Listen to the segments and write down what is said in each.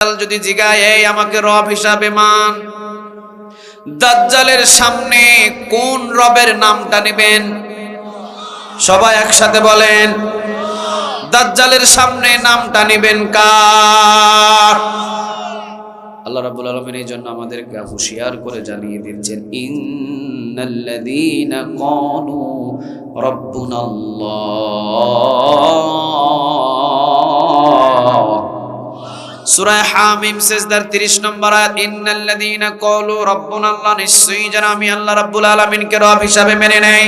যদি জিগায়, এই আমাকে রব হিসাবে মান। দাজ্জালের সামনে কোন রবের নামটা নেবেন? সবাই একসাথে বলেন, দাজ্জালের সামনে নামটা নেবেন কার? আল্লাহ রাব্বুল আলামিন এই জন্য আমাদেরকে হুঁশিয়ার করে জানিয়ে দিচ্ছেন, ইন্নাল্লাযীনা ক্বালু রাব্বুনাল্লাহ। সূরা হামিম সেজদার 30 নম্বর আয়াত, ইন্নাল্লাযীনা ক্বালু রাব্বুনাল্লাহ নিশ্চয়ই যারা আমি আল্লাহ রাব্বুল আলামিনকে রব হিসাবে মেনে নেয়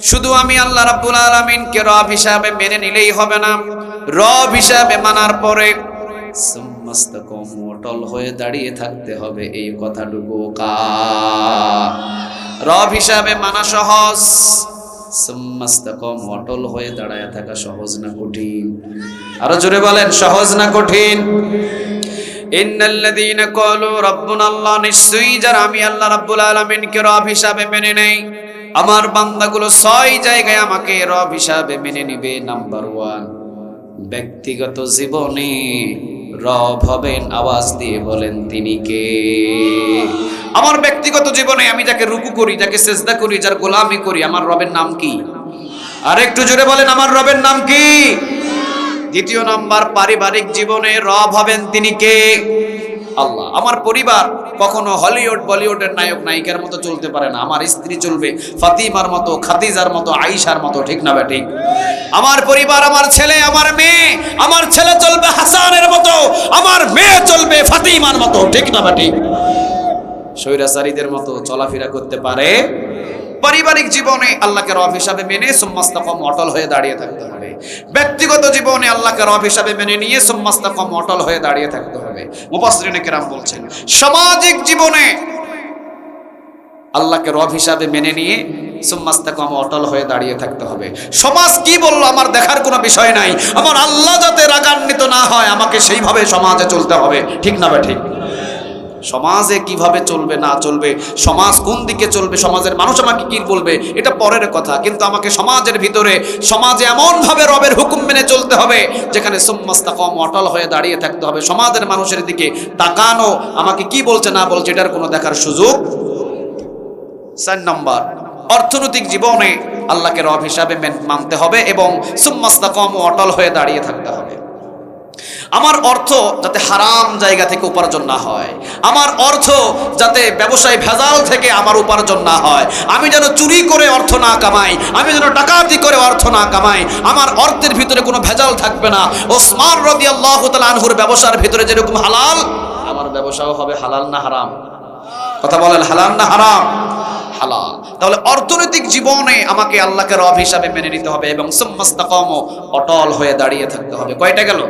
শুধু আমি আল্লাহ রাব্বুল আলামিনকে রব হিসাবে মেনে নিলেই হবে না। রব হিসাবে মানার পরে সুম্মাস্তাকাম অটল হয়ে দাঁড়িয়ে থাকতে হবে এই কথাটুকু। কা। রব হিসাবে মানা সহজ। সুম্মাস্তাকাম, অটল হয়ে দাঁড়ায় থাকা সহজ না কঠিন। আরও জোরে বলেন, সহজ না কঠিন? ইন্নাল্লাযীনা ক্বালু, রাব্বুনা আল্লাহ, নিশ্চয়ই যারা আমি আল্লাহ রাব্বুল আলামিনকে রব হিসাবে মেনে নেই, আমার বান্দাগুলো ছয় জায়গায় আমাকে রব হিসাবে মেনে নিবে। নাম্বার ওয়ান, ব্যক্তিগত জীবনে রব হবেন আওয়াজ দিয়ে বলেন, তিনি কে? আমার ব্যক্তিগত জীবনে আমি যাকে রুকু করি, যাকে চেষ্টা করি, যার গোলামি করি, আমার রবের নাম কি? আর একটু জোরে বলেন, আমার রবের নাম কি? দ্বিতীয় নাম্বার, পারিবারিক জীবনে রব হবেন তিনি কে? আল্লাহ। আমার পরিবার কখনো হলিউড, বলিউডের নায়ক, নায়িকার মতো চলতে পারে না। আমার স্ত্রী চলবে ফাতিমার মতো, খাদিজার মতো আইসার মতো, ঠিক না ঠিক? আমার পরিবার, আমার ছেলে, আমার মেয়ে, আমার ছেলে চলবে হাসানের মতো, আমার মেয়ে চলবে ফাতিমার মতো, ঠিক না ঠিক? স্বৈরাচারীদের মতো চলাফেরা করতে পারে পারিবারিক জীবনে আল্লাহকে রব হিসাবে মেনে সুম্মাস্তাকম অটল হয়ে দাঁড়িয়ে থাকতে হবে। ব্যক্তিগত জীবনে আল্লাহকে রব হিসাবে মেনে নিয়ে সুম্মাস্তাকম অটল হয়ে দাঁড়িয়ে থাকতে হবে। মুফাসসিরিনে কেরাম বলছেন, সামাজিক জীবনে আল্লাহকে রব হিসাবে মেনে নিয়ে সুম্মাস্তাকম অটল হয়ে দাঁড়িয়ে থাকতে হবে। সমাজ কি বলল আমার দেখার কোনো বিষয় নাই। আমার আল্লাহ যাতে রাগান্বিত না হয়, আমাকে সেইভাবে সমাজে চলতে হবে। ঠিক না বা ঠিক? সমাজে কীভাবে চলবে, না চলবে, সমাজ কোন দিকে চলবে, সমাজের মানুষ আমাকে কি বলবে, এটা পরের কথা। কিন্তু আমাকে সমাজের ভিতরে, সমাজে এমনভাবে রবের হুকুম মেনে চলতে হবে, যেখানে সুম্মাস্তা কম অটল হয়ে দাঁড়িয়ে থাকতে হবে। সমাজের মানুষের দিকে তাকানো, আমাকে কি বলছে, না বলছে, এটার কোনো দেখার সুযোগ চার নম্বর, অর্থনৈতিক জীবনে আল্লাহকে রব হিসাবে মানতে হবে এবং সুম্মাস্তা কম অটল হয়ে দাঁড়িয়ে থাকতে হবে। আমার অর্থ যাতে হারাম জায়গা থেকে উপার্জন না হয়। আমার অর্থ যাতে ব্যবসায় ভেজাল থেকে আমার উপার্জন না হয়। আমি যেন চুরি করে অর্থ না কামাই, আমি যেন ডাকাতি করে অর্থ না কামাই, আমার অর্থের ভিতরে কোনো ভেজাল থাকবে না। ওসমান রবি আল্লাহ আনহুর ব্যবসার ভিতরে যেরকম হালাল, আমার ব্যবসাও হবে হালাল না হারাম। কথা বলেন, হালাল না হারাম? হালাল। তাহলে অর্থনৈতিক জীবনে আমাকে আল্লাহকে রব হিসাবে মেনে নিতে হবে এবং সুম্মাস্তাকাম, অটল হয়ে দাঁড়িয়ে থাকতে হবে। কয়টা গেল?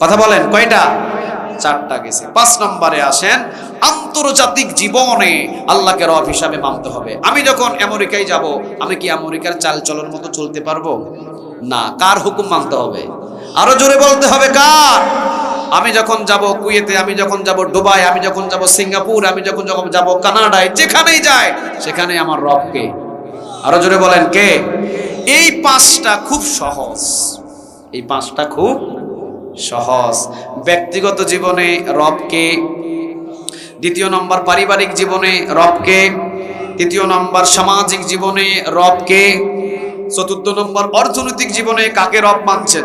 কথা বলেন, কয়টা? চারটা গেছে। পাঁচ নম্বরে আসেন, আন্তর্জাতিক জীবনে আল্লাহকে রব হিসাবে মানতে হবে। আমি যখন আমেরিকায় যাব, আমি কি আমেরিকার চাল চলন মতো চলতে পারব? না, কার হুকুম মানতে হবে? আরও জোরে বলতে হবে, কার? আমি যখন যাব কুয়েতে, আমি যখন যাব ডুবাই আমি যখন যাব সিঙ্গাপুর, আমি যখন যখন যাব কানাডায়, যেখানেই যাই, সেখানে আমার রবকে। আরও জোরে বলেন, কে? এই পাঁচটা খুব সহজ। এই পাঁচটা খুব সহজ। ব্যক্তিগত জীবনে রবকে, দ্বিতীয় নম্বর পারিবারিক জীবনে রবকে, তৃতীয় নম্বর সামাজিক জীবনে রবকে, চতুর্থ নম্বর অর্থনৈতিক জীবনে কাকে রব মানছেন?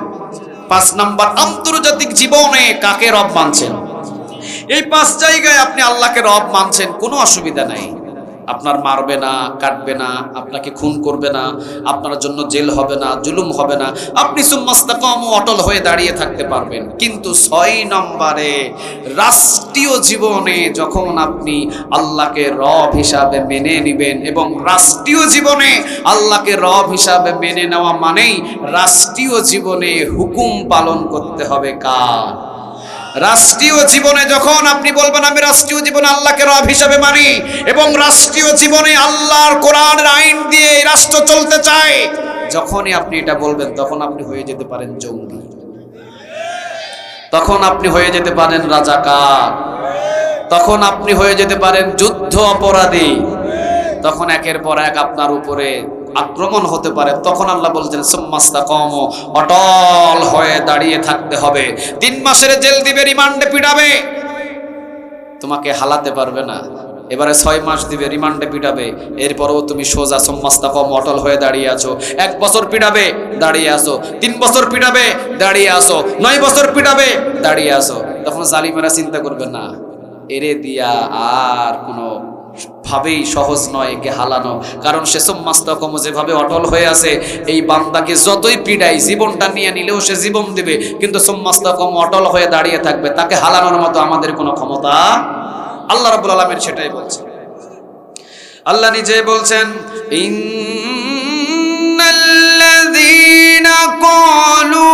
পাঁচ নম্বর আন্তর্জাতিক জীবনে কাকে রব মানছেন? এই পাঁচ জায়গায় আপনি আল্লাহকে রব মানছেন, কোনো অসুবিধা নাই। আপনার মারবে না, কাটবে না, আপনাকে খুন করবে না, আপনার জন্য জেল হবে না, জুলুম হবে না, আপনি সুম্মাস্তাকম অটল হয়ে দাঁড়িয়ে থাকতে পারবেন। কিন্তু ছয় নম্বরে, রাষ্ট্রীয় জীবনে যখন আপনি আল্লাহকে রব হিসাবে মেনে নেবেন এবং রাষ্ট্রীয় জীবনে আল্লাহকে রব হিসাবে মেনে নেওয়া মানেই রাষ্ট্রীয় জীবনে হুকুম পালন করতে হবে কার? রাষ্ট্রীয় জীবনে যখন আপনি বলবেন, আমি রাষ্ট্রীয় জীবনে আল্লাহকে রব হিসাবে মানি এবং রাষ্ট্রীয় জীবনে আল্লাহর কোরআনের আইন দিয়ে রাষ্ট্র চলতে চায়, যখনই আপনি এটা বলবেন, তখন আপনি হয়ে যেতে পারেন জঙ্গি। তখন আপনি হয়ে যেতে পারেন রাজাকার। তখন আপনি হয়ে যেতে পারেন যুদ্ধ অপরাধী। তখন একের পর এক আপনার উপরে আক্রমণ হতে পারে, তখন আল্লাহ বলছেন সুম্মাস্তা কম অটল হয়ে দাঁড়িয়ে থাকতে হবে। তিন মাসের জেল দিবে, রিমান্ডে পিটাবে। তোমাকে হালাতে পারবে না। এবারে ছয় মাস দিবে, রিমান্ডে পিটাবে। এরপরও তুমি সোজা সম্মাস্তা কম অটল হয়ে দাঁড়িয়ে আছো। এক বছর পিটাবে, দাঁড়িয়ে আসো তিন বছর পিটাবে, দাঁড়িয়ে আসো নয় বছর পিটাবে, দাঁড়িয়ে আসো তখন জালিমেরা চিন্তা করবে, না, এরে দিয়া আর কোনো ভাবেই সহজ নয় একে হালানো। কারণ সে সম্মাস্তকম যেভাবে অটল হয়ে আছে, এই বান্দাকে যতই পিডাই জীবনটা নিয়ে নিলেও সে জীবন দিবে, কিন্তু সম্মাস্তকম অটল হয়ে দাঁড়িয়ে থাকবে, তাকে হালানোর মতো আমাদের কোনো ক্ষমতা আল্লাহ রাব্বুল আলামিন সেটাই বলছে আল্লাহ নিজে বলছেন, ইন্নাল্লাযীনা ক্বালু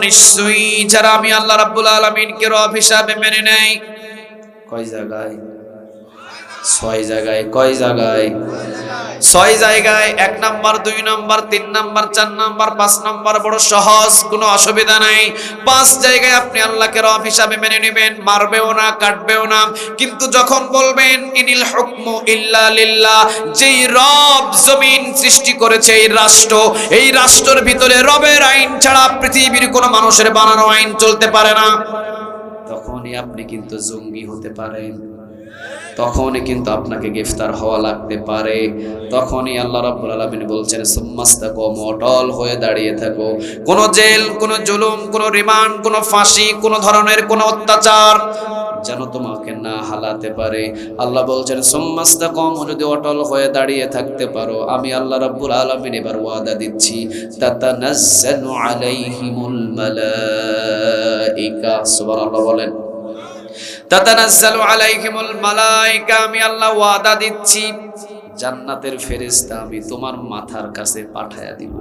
নিশ্চয়ই যারা আমি আল্লাহ রাব্বুল আলামিনকে রব হিসাবে মেনে নেয়। কয় জায়গায়? ছয় জায়গায়, কয় জায়গায়? ছয় জায়গায়, এক নাম্বার, দুই নাম্বার, তিন নাম্বার, চার নাম্বার, পাঁচ নাম্বার, বড় সহজ, কোনো অসুবিধা নাই। পাঁচ জায়গায় আপনি আল্লাহকে রব হিসাবে মেনে নেবেন, মারবেও না, কাটবেও না। কিন্তু যখন বলবেন, ইনিল হুকমু ইল্লা যেই রব জমিন সৃষ্টি করেছে এই রাষ্ট্র, এই রাষ্ট্রের ভিতরে রবের আইন ছাড়া পৃথিবীর কোনো মানুষের বানানো আইন চলতে পারে না। তখনই আপনি কিন্তু জঙ্গি হতে পারেন। তখনই কিন্তু আপনাকে গ্রেফতার হওয়া লাগতে পারে। তখনই আল্লাহ রাব্বুল আলামিন বলছেন সুম্মাস্তাকুম অটল হয়ে দাঁড়িয়ে থাকো। কোন জেল, কোন জুলুম, কোন রিমান্ড, কোন ফাঁসি, কোন ধরনের কোন অত্যাচার যেন তোমাকে না হালাতে পারে। আল্লাহ বলছেন সুম্মাস্তাকুম যদি অটল হয়ে দাঁড়িয়ে থাকতে পারো, আমি আল্লাহ রাব্বুল আলামিন এবার ওয়াদা দিচ্ছি, তাতানাজ্জালু আলাইহিমুল মালাইকা। সুবহানাল্লাহ বলেন। তাতানাজ্জালু আলাইহিমুল মালাইকা আমি আল্লাহ ওয়াদা দিচ্ছি জান্নাতের ফেরেশতা আমি তোমার মাথার কাছে পাঠায়া দিব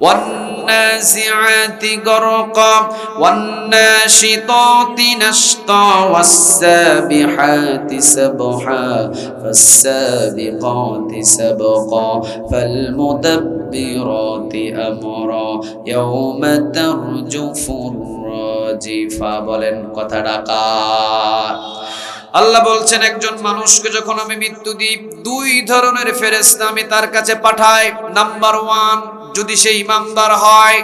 والنازعات غرقا والناشطات نشطا والسابحات سبحا فالسابقات سبقا فالمدبرات أمرا يوم ترجف জিফা বলেন কথা ডাকা আল্লাহ বলছেন, একজন মানুষকে যখন আমি মৃত্যু দিই, দুই ধরনের ফেরেস্তা আমি তার কাছে পাঠাই। নাম্বার ওয়ান যদি সে ইমানদার হয়,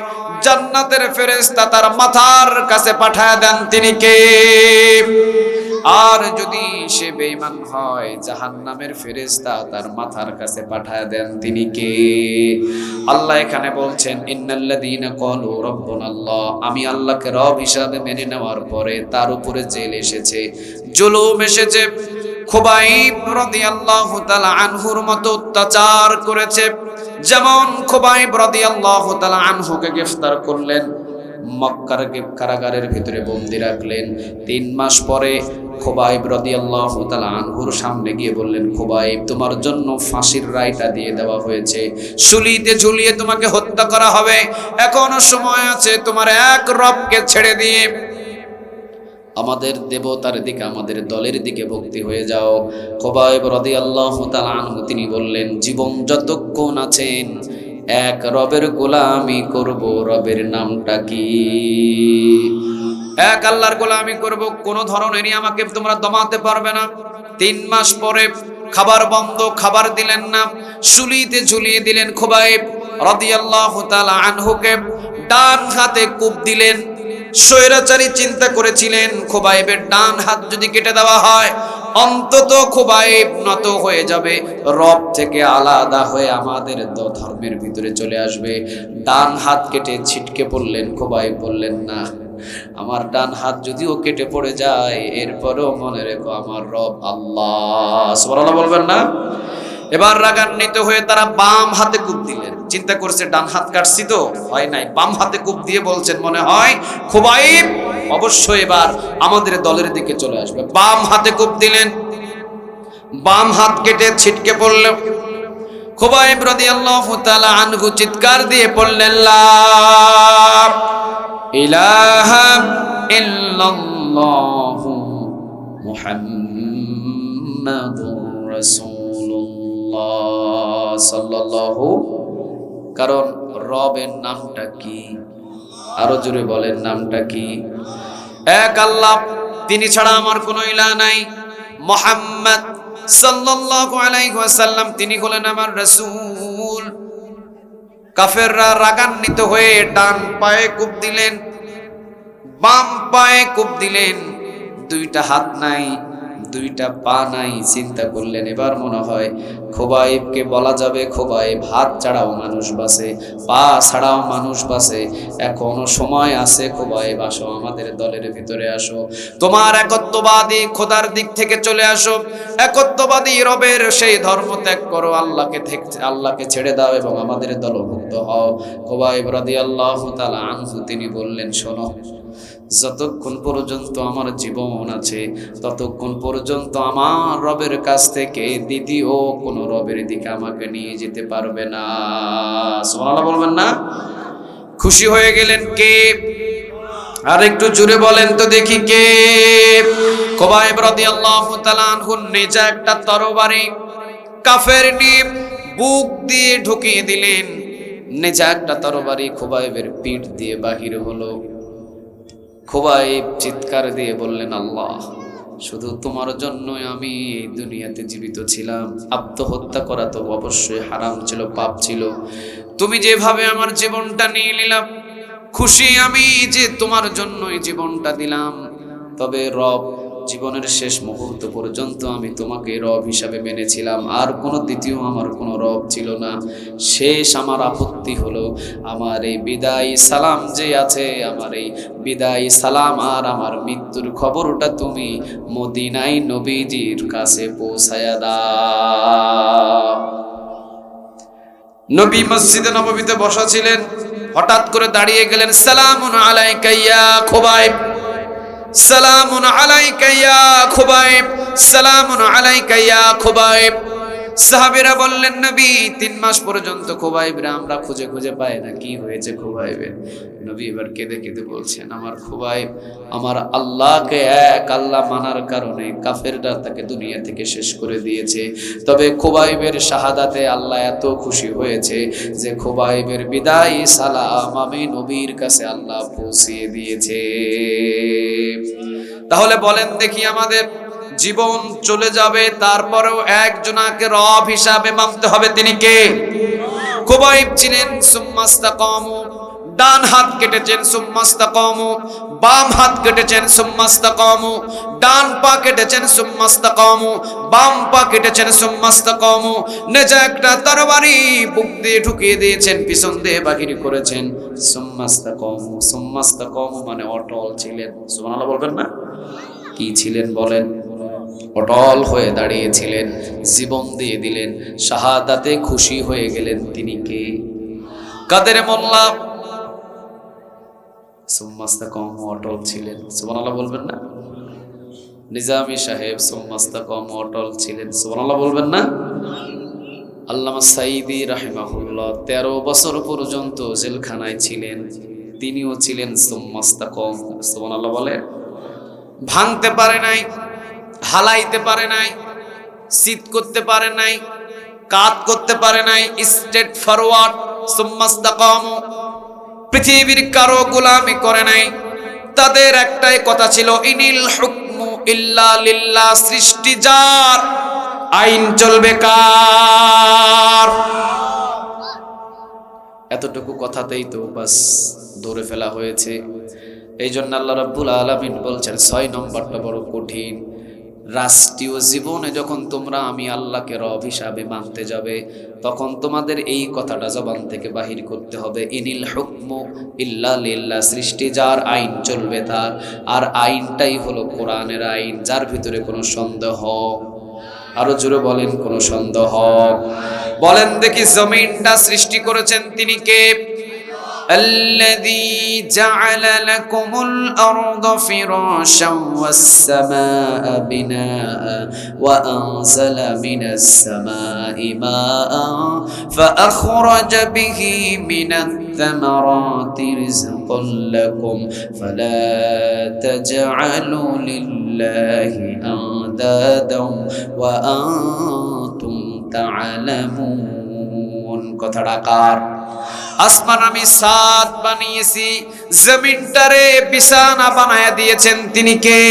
জান্নাতের ফেরেশতা তার মাথার কাছে পাঠায় দেন, তিনি কে? আর যদি সে বেঈমান হয়, জাহান্নামের ফেরেশতা তার মাথার কাছে পাঠায় দেন, তিনি কে? আল্লাহ এখানে বলছেন, ইন্নাল্লাযীনা ক্বালু রাব্বুনাল্লাহ আমি আল্লাহকে রব হিসাবে মেনে নেওয়ার পরে তার উপরে জেল এসেছে, জুলুম এসেছে। খুবাইব রাদিয়াল্লাহু তাআলা আনহুর মতো অত্যাচার করেছে। যেমন খুবাইব রাদিয়াল্লাহু তাআলা আনহুকে গ্রেফতার করলেন, মক্কার কারাগারের ভিতরে বন্দি রাখলেন। তিন মাস পরে খোবাইব রাদিয়াল্লাহু তাআলা আনহুর সামনে গিয়ে বললেন, খোবাইব, তোমার জন্য ফাঁসির রায়টা দিয়ে দেওয়া হয়েছে। শুলিতে ঝুলিয়ে তোমাকে হত্যা করা হবে। এখনও সময় আছে তোমার এক রবকে ছেড়ে দিয়ে আমাদের দেবতার দিকে, আমাদের দলের দিকে ভক্তি হয়ে যাও। খোবাইব রাদিয়াল্লাহু তাআলা আনহু তিনি বললেন, জীবন যতক্ষণ আছেন, এক রবের গোলামি করব, রবের নামটা কি? এক আল্লাহর গোলামি করব, কোন ধরনেরই আমাকে তোমরা দমাতে পারবে না। তিন মাস পরে খাবার বন্ধ, খাবার দিলেন না শুলিতে ঝুলিয়ে দিলেন খোবাইব রাদিয়াল্লাহু তাআলা আনহুকে। ডান হাতে কূপ দিলেন স্বৈরাচারী চিন্তা করেছিলেন, খোবাইবের ডান হাত যদি কেটে দেওয়া হয়, অন্তত খোবাইব নত হয়ে যাবে, রব থেকে আলাদা হয়ে আমাদের ধর্মের ভিতরে চলে আসবে। ডান হাত কেটে ছিটকে পড়লেন, খোবাইব বললেন, না, আমার ডান হাত যদিও কেটে পড়ে যায়, এরপরেও মনে রেখো, আমার রব আল্লাহ। বলবেন না? এবার রাগান্বিত হয়ে তারা বাম হাতে কূপ দিলেন। চিন্তা করছে, ডান হাত কাটছি তো? হয় নাই। বাম হাতে কূপ দিয়ে বলছেন, মনে হয় খুবাইব অবশ্যই এবার আমাদের দলের দিকে চলে আসবে। বাম হাতে কূপ দিলেন। বাম হাত কেটে ছিটকে পড়ল। খুবাইব রাদিয়াল্লাহু তাআলা আনহু চিৎকার দিয়ে পড়লেন, লা ইলাহা ইল্লাল্লাহু মুহাম্মাদুর রাসূলুল্লাহ সাল্লাল্লাহু, কারণ রবের নামটা কি? আরও জোরে বলেন নামটা কি? এক আল্লাহ, তিনি ছাড়া আমার কোনো ইলা নাই। মোহাম্মদ ওয়াসাল্লাম, তিনি হলেন আমার রাসূল। কাফেররা রাগান্বিত হয়ে ডান পায়ে কূপ দিলেন, বাম পায়ে কূপ দিলেন, দুইটা হাত নাই। দুইটা পা নাই, চিন্তা করলেন, এবার মনে হয় খোবাইবকে বলা যাবে খোবাইব, হাত ছাড়াও মানুষ বাসে পা ছাড়াও মানুষ বাসে এখনও সময় আছে, খোবাইব, আসো আমাদের দলের ভিতরে আসো। তোমার একত্ববাদী খোদার দিক থেকে চলে আসো। একত্ববাদী রবের সেই ধর্ম ত্যাগ করো, আল্লাহকে আল্লাহকে ছেড়ে দাও এবং আমাদের দলভুক্ত হও। খোবাইব রাদি আল্লাহ তালা আনহু, তিনি বললেন, শোনো যতক্ষণ পর্যন্ত আমার জীবন আছে, ততক্ষণ পর্যন্ত আমার রবের কাছ থেকে দ্বিতীয় কোনো রবের দিকে আমাকে নিয়ে যেতে পারবে না। সোমালা বলবেন না? খুশি হয়ে গেলেন কে? আর একটু জুড়ে বলেন তো দেখি কে? একটা তরবারি কাফের নিয়ে বুক দিয়ে ঢুকিয়ে দিলেন। নিজা একটা তরবারি খোবাইবের পিঠ দিয়ে বাহির হলো। খোবাইব চিৎকার দিয়ে বললেন, আল্লাহ, শুধু তোমার জন্যই আমি এই দুনিয়াতে জীবিত ছিলাম। আত্মহত্যা করা তো অবশ্যই হারাম ছিল, পাপ ছিল। তুমি যেভাবে আমার জীবনটা নিয়ে নিলাম, খুশি আমি যে তোমার জন্যই জীবনটা দিলাম। তবে রব জীবনের শেষ মুহূর্ত পর্যন্ত আমি তোমাকে রব হিসাবে মেনেছিলাম। আর কোনো দ্বিতীয় আমার কোনো রব ছিল না। শেষ আমার আপত্তি হলো আমার এই বিদায় সালাম যে আছে, আমার এই বিদায় সালাম আর আমার মৃত্যুর খবরটা তুমি মদিনাই নবীজির কাছে পৌঁছায়া দাও। নবী মসজিদে নববীতে বসা ছিলেন। হঠাৎ করে দাঁড়িয়ে গেলেন, সালামুন আলাইকা ইয়া খুবাইব। সালামুন আলাইকা ইয়া খুবাইব সালামুন আলাইকা ইয়া খুবাইব। সাহাবীরা বললেন, নবী, তিন মাস পর্যন্ত খুবাইবরা আমরা খুঁজে খুঁজে পাই না। কি হয়েছে খুবাইবের? নবী এবার কেঁদে কেঁদে বলছেন, আমার খুবাইব, আমার আল্লাহকে এক, আল্লাহ মানার কারণে কাফেররা তাকে দুনিয়া থেকে শেষ করে দিয়েছে। তবে খুবাইবের শাহাদাতে আল্লাহ এত খুশি হয়েছে যে খুবাইবের বিদায়, সালাম আমি নবীর কাছে আল্লাহ পৌঁছিয়ে দিয়েছে। তাহলে বলেন দেখি আমাদের জীবন চলে যাবে, তারপরেও একজনাকে রব হিসাবে মানতে হবে। তিনি কে? কুবাইব ছিলেন, সুম্মাস্তাকামু। ডান হাত কেটেছেন, সুম্মাস্তাকামু। বাম হাত কেটেছেন, সুম্মাস্তাকামু। ডান পা কেটেছেন, সুম্মাস্তাকামু। বাম পা কেটেছেন, সুম্মাস্তাকামু। নেজা একটা তরবারি বুক দিয়ে ঢুকিয়ে দিয়েছেন, পিছন দিয়ে বাহির করেছেন, সুম্মাস্তাকামু। সুম্মাস্তাকামু মানে অটল ছিলেন। সুবহানাল্লাহ বলবেন না? কি ছিলেন বলেন? অটল হয়ে দাঁড়িয়েছিলেন, জীবন দিয়ে দিলেন, শাহাদাতে খুশি হয়ে গেলেন তিনি কে? কাদের মোল্লা? সোম্মাস্তা কম অটল ছিলেন। সুবহানাল্লাহ বলবেন না? নিজামি সাহেব সোম্মাস্তা কম অটল ছিলেন। সুবহানাল্লাহ বলবেন না? আল্লামা সাইদি রাহিমাহুল্লাহ তেরো বছর পর্যন্ত জেলখানায় ছিলেন। তিনিও ছিলেন সোম্মাস্তা কম সুবহানাল্লাহ বলে, ভাঙতে পারে নাই। হালাইতে পারে নাই শীত করতে পারে নাই, কাত করতে পারে নাই স্টেট ফরওয়ার্ড সুম্মাস্তাকাম পৃথিবীর কারও গোলামি করে নাই। তাদের একটাই কথা ছিল, ইনিল হুকমু ইল্লা লিল্লাহ সৃষ্টি যার, আইন চলবে কার? এতটুকু কথাতেই তো বাস ধরে ফেলা হয়েছে। এই জন্য আল্লাহ রাব্বুল আলামিন বলছেন, ছয় নম্বরটা বড় কঠিন। রাষ্ট্রীয় জীবনে যখন তোমরা, আমি আল্লাহকে রব হিসাবে মানতে যাবে, তখন তোমাদের এই কথাটা জবান থেকে বাহির করতে হবে। ইনিল হুকমু ইল্লা লিল্লা, সৃষ্টি যার আইন চলবে তার, আর আইনটাই হলো কোরআনের আইন, যার ভিতরে কোনো সন্দেহ। আরও জোরে বলেন, কোনো সন্দেহ? বলেন দেখি, জমিনটা সৃষ্টি করেছেন তিনি কে? الذي جعل لكم الأرض فراشا والسماء بناء وأنزل من السماء ماء فأخرج به من الثمرات رزقا لكم فلا تجعلوا لله أندادا وأنتم تعلمون কথাটা কার আসমান আমি সাত বানিয়েছি, জমিনটারে বিছানা বানায়া দিয়েছেন তিনি কে?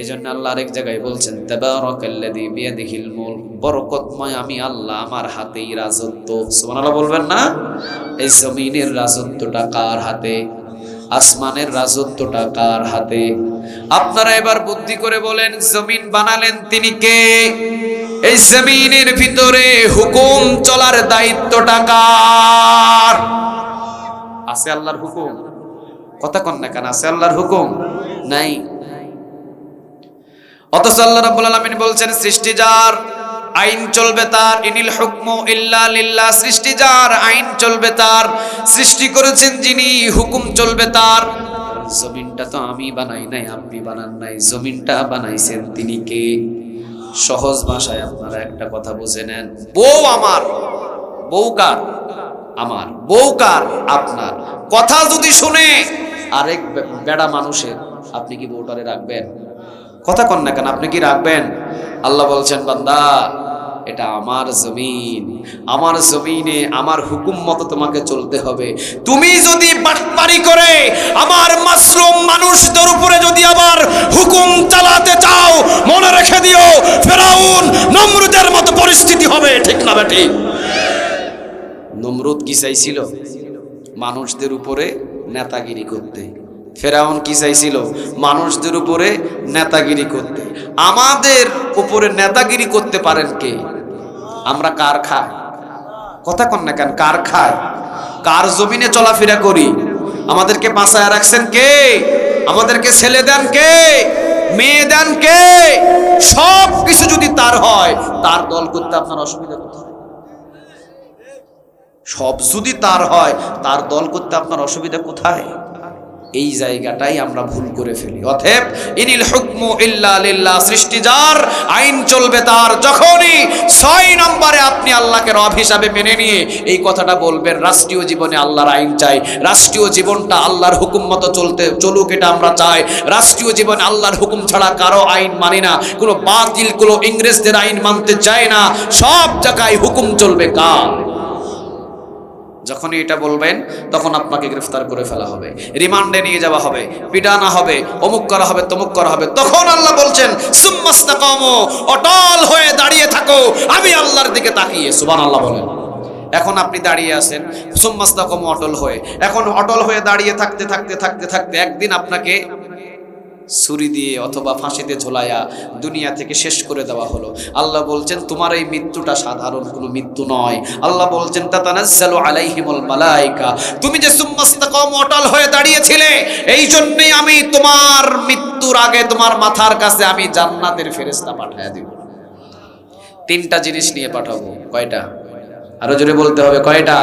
এই জন্য আল্লাহ আরেক জায়গায় বলছেন, তাবারাকাল্লাযী বিয়াদিহিল মুলক বরকতময় আমি আল্লাহ আমার হাতেই রাজত্ব। সুবহানাল্লাহ বলবেন না? এই জমিনের রাজত্বটা কার হাতে? আসমানের রাজত্বটা কার হাতে? আপনারা এবার বুদ্ধি করে বলেন, জমিন বানালেন তিনি কে? এই জমিনের ভিতরে হুকুম চলার দায়িত্বটা কার? আছে আল্লাহর হুকুম। কথা কন না কেন? আছে আল্লাহর হুকুম? নাই। অথচ আল্লাহ রাব্বুল আলামিন বলছেন, সৃষ্টি যার আইন চলবে তার, ইনিল হুকমু ইল্লা লিল্লাহ। সৃষ্টি যার আইন চলবে তার, সৃষ্টি করেছেন যিনি, হুকুম চলবে তার। জমিনটা তো আমি বানাই নাই, আপনি বানান নাই। জমিনটা বানাইছেন তিনি কে? সহজ ভাষায় আপনারা একটা কথা বুঝে নেন। বউ আমার, বউ কার? আমার। বউ কার? আপনার। কথা যদি শুনে আরেক বেড়া মানুষের আপনি কি বউটারে রাখবেন? কথা কন না কেন, আপনি কি রাখবেন? আল্লাহ বলছেন, বান্দা এটা আমার জমিন। আমার জমিনে আমার হুকুম মতো তোমাকে চলতে হবে। তুমি যদি বাটপারি করে আমার মাসলুম মানুষদের উপরে যদি আবার হুকুম চালাতে চাও, মনে রেখে দিও, ফেরাউন নমরুদের মতো পরিস্থিতি হবে, ঠিক না বেটি? নমরুদ কি চাইছিল? মানুষদের উপরে নেতাগিরি করতে। ফেরাউন কি চাইছিল? মানুষদের উপরে নেতাগিরি করতে। আমাদের উপরে নেতাগিরি করতে পারেন কে? আমরা কার খাই? কথা কন না কেন, কার খায় কার জমিনে চলাফেরা করি? আমাদেরকে বাঁচায় রাখছেন কে? আমাদেরকে ছেলে দেন কে? মেয়ে দেন কে? সব কিছু যদি তার হয়, তার দল করতে আপনার অসুবিধা কোথায়? সব যদি তার হয়, তার দল করতে আপনার অসুবিধা কোথায়? এই জায়গাটাই আমরা ভুল করে ফেলি। অতএব ইনিল হুকমু ইল্লা সৃষ্টি যার, আইন চলবে তার যখনই। ছয় নম্বরে আপনি আল্লাহকে রব হিসাবে মেনে নিয়ে এই কথাটা বলবেন, রাষ্ট্রীয় জীবনে আল্লাহর আইন চাই, রাষ্ট্রীয় জীবনটা আল্লাহর হুকুম মতো চলতে, চলুক এটা আমরা চাই। রাষ্ট্রীয় জীবনে আল্লাহর হুকুম ছাড়া কারও আইন মানি না, কোনো বাতিল, কোনো ইংরেজদের আইন মানতে চায় না, সব জায়গায় হুকুম চলবে কার? যখনই এটা বলবেন, তখন আপনাকে গ্রেফতার করে ফেলা হবে। রিমান্ডে নিয়ে যাওয়া হবে, পিটানা হবে, অমুক করা হবে, তমুক করা হবে। তখন আল্লাহ বলছেন অটল হয়ে দাঁড়িয়ে থাকো। আমি আল্লাহর দিকে তাকিয়ে সুবান আল্লাহ বলেন। এখন আপনি দাঁড়িয়ে আছেন সুম্মাস্তাকম অটল হয়ে। এখন অটল হয়ে দাঁড়িয়ে থাকতে থাকতে থাকতে থাকতে একদিন আপনাকে ছুরি দিয়ে অথবা ফাঁসিতে ঝোলায়া দুনিয়া থেকে শেষ করে দেওয়া হলো। আল্লাহ বলছেন, তোমার এই মৃত্যুটা সাধারণ কোনো মৃত্যু নয়। আল্লাহ বলছেন, তাতানাজ্জালু আলাইহিমুল মালাইকা। তুমি যে সুম্মাস্তাকাম অটল হয়ে দাঁড়িয়েছিলে, এই জন্যই আমি তোমার মৃত্যুর আগে তোমার মাথার কাছে আমি জান্নাতের ফেরেশতা পাঠায়া দিব। তিনটা জিনিস নিয়ে পাঠাবো। কয়টা? আরও জোরে বলতে হবে, কয়টা?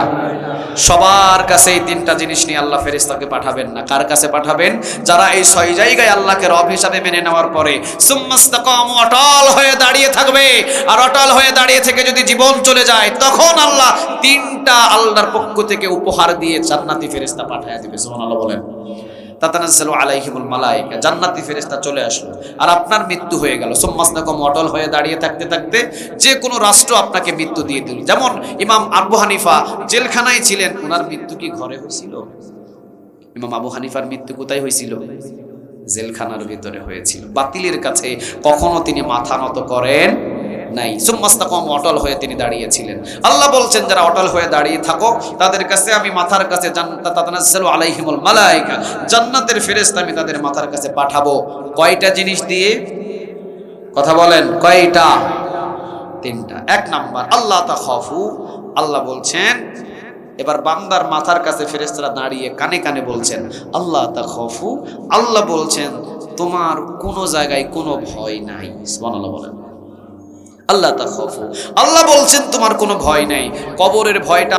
সবার কাছে এই তিনটা জিনিস নিয়ে আল্লাহ ফেরিস্তাকে পাঠাবেন না। কার কাছে পাঠাবেন? যারা এই ছয় জায়গায় আল্লাহকে রব হিসাবে মেনে নেওয়ার পরে সুম্মাস্তাকাম, অটল হয়ে দাঁড়িয়ে থাকবে। আর অটল হয়ে দাঁড়িয়ে থেকে যদি জীবন চলে যায়, তখন আল্লাহ তিনটা আল্লাহর পক্ষ থেকে উপহার দিয়ে জান্নাতি পাঠায় দেবে। দিবে আল্লাহ বলেন। তাতানাজ্জালু আলাইহিমুল মালাইকা, জান্নাতি ফেরেশতা চলে আসলো। আর আপনার মৃত্যু হয়ে গেল। সোম্মাস্তাকম অটল হয়ে দাঁড়িয়ে থাকতে থাকতে যে কোনো রাষ্ট্র আপনাকে মৃত্যু দিয়ে দিল। যেমন ইমাম আবু হানিফা জেলখানায় ছিলেন ওনার মৃত্যু কি ঘরে হয়েছিল? ইমাম আবু হানিফার মৃত্যু কোথায় হয়েছিল? জেলখানার ভিতরে হয়েছিল। বাতিলের কাছে কখনো তিনি মাথা নত করেন নাই। সুম্মাস্তাকম অটল হয়ে তিনি দাঁড়িয়েছিলেন। আল্লাহ বলছেন, যারা অটল হয়ে দাঁড়িয়ে থাকো, তাদের কাছে আমি মাথার কাছে আলাইহিমুল মালাইকা জান্নাতের ফেরেশতা আমি তাদের মাথার কাছে পাঠাবো। কয়টা জিনিস দিয়ে? কথা বলেন, কয়টা? তিনটা। এক নাম্বার, আল্লাহ তাখাফু। আল্লাহ বলছেন, এবার বান্দার মাথার কাছে ফেরেশতারা দাঁড়িয়ে কানে কানে বলছেন, আল্লাহ তাখাফু। আল্লাহ বলছেন, তোমার কোনো জায়গায় কোনো ভয় নাই। বলেন। আল্লাহ তাখাফু আল্লাহ বলছেন তোমার কোনো ভয় নাই। কবরের ভয়টা